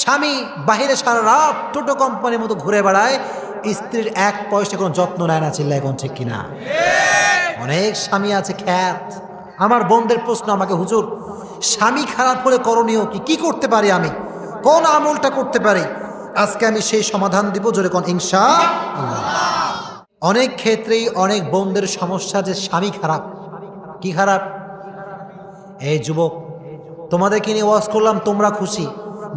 স্বামী বাহিরে সারা রাত টোটো কোম্পানির মতো ঘুরে বেড়ায়, স্ত্রীর এক পয়সা কোনো যত্ন নেয় না, চিল্লায় কোন ঠিক কিনা? অনেক স্বামী আছে খ্যাত। আমার বোনদের প্রশ্ন আমাকে, হুজুর, স্বামী খারাপ হলে করণীয় কি? কি করতে পারি আমি? কোন আমলটা করতে পারি? আজকে আমি সেই সমাধান দিব, জোরে কোন আল্লাহ। অনেক ক্ষেত্রেই অনেক বোনদের সমস্যা যে স্বামী খারাপ। কি খারাপ? এই যুবক, তোমাদেরকে নিয়ে ওয়াজ করলাম, তোমরা খুশি।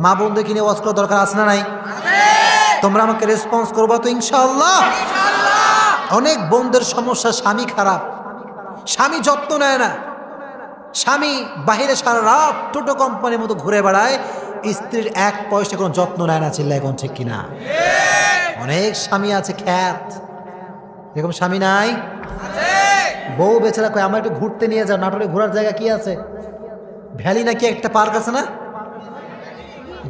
মা বোনদেরকে নিয়ে ওয়াজ করার দরকার আছে না নাই? তোমরা আমাকে রেসপন্স করব তো ইনশাআল্লাহ। অনেক বোনদের সমস্যা, স্বামী খারাপ। স্বামী যত্ন নেয় না। স্বামী বাহিরে সারা রাত টোটো কোম্পানির মতো ঘুরে বেড়ায়। স্ত্রীর এক পয়সা কোনো যত্ন নেয় না, চিল্লায় কোন ঠিক কিনা। অনেক স্বামী আছে খ্যাত। এরকম স্বামী নাই? বউ বেচারা কয় আমার একটু ঘুরতে নিয়ে যাও, নাটোরে ঘোরার জায়গা কি আছে? ভ্যালি নাকি একটা পার্ক আছে না?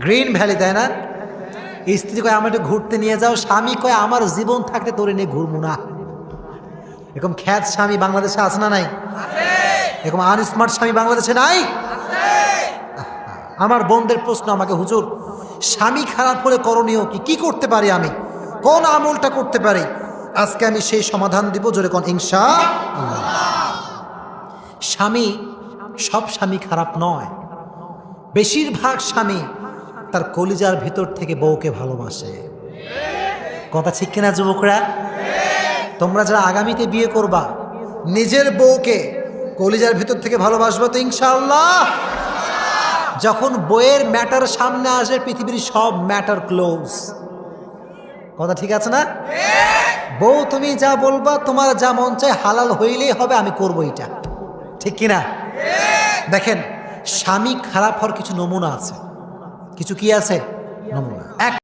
গ্রিন ভ্যালি, তাই না? স্ত্রী কয় আমার একটু ঘুরতে নিয়ে যাও। স্বামী কয়, আমার জীবন থাকতে তোরে নিয়ে ঘুরবো না। এরকম খ্যাত স্বামী বাংলাদেশে আছে না নাই? এরকম আনস্মার্ট স্বামী বাংলাদেশে নাই? আমার বোনদের প্রশ্ন আমাকে, হুজুর, স্বামী খারাপ হলে করণীয় কি? কি করতে পারি আমি? কোন আমলটা করতে পারি? আজকে আমি সেই সমাধান দিব, জোরে কোন আল্লাহ। স্বামী, সব স্বামী খারাপ নয়। বেশিরভাগ স্বামী তার কলিজার ভিতর থেকে বউকে ভালোবাসে। কথা ঠিক কিনা যুবকরা? তোমরা যারা আগামীতে বিয়ে করবা, নিজের বউকে কলিজার ভিতর থেকে ভালোবাসবে তো ইনশাল্লাহ যখন বইয়ের ম্যাটার সামনে আসে, পৃথিবীর সব ম্যাটার ক্লোজ। কথা ঠিক আছে না? বউ, তুমি যা বলবা, তোমার যা মন চায় হালাল হইলেই হবে, আমি করব এটা। ঠিক কিনা? দেখেন, স্বামী খারাপ হওয়ার কিছু নমুনা আছে। কিছু কি আছে? নমুনা। এক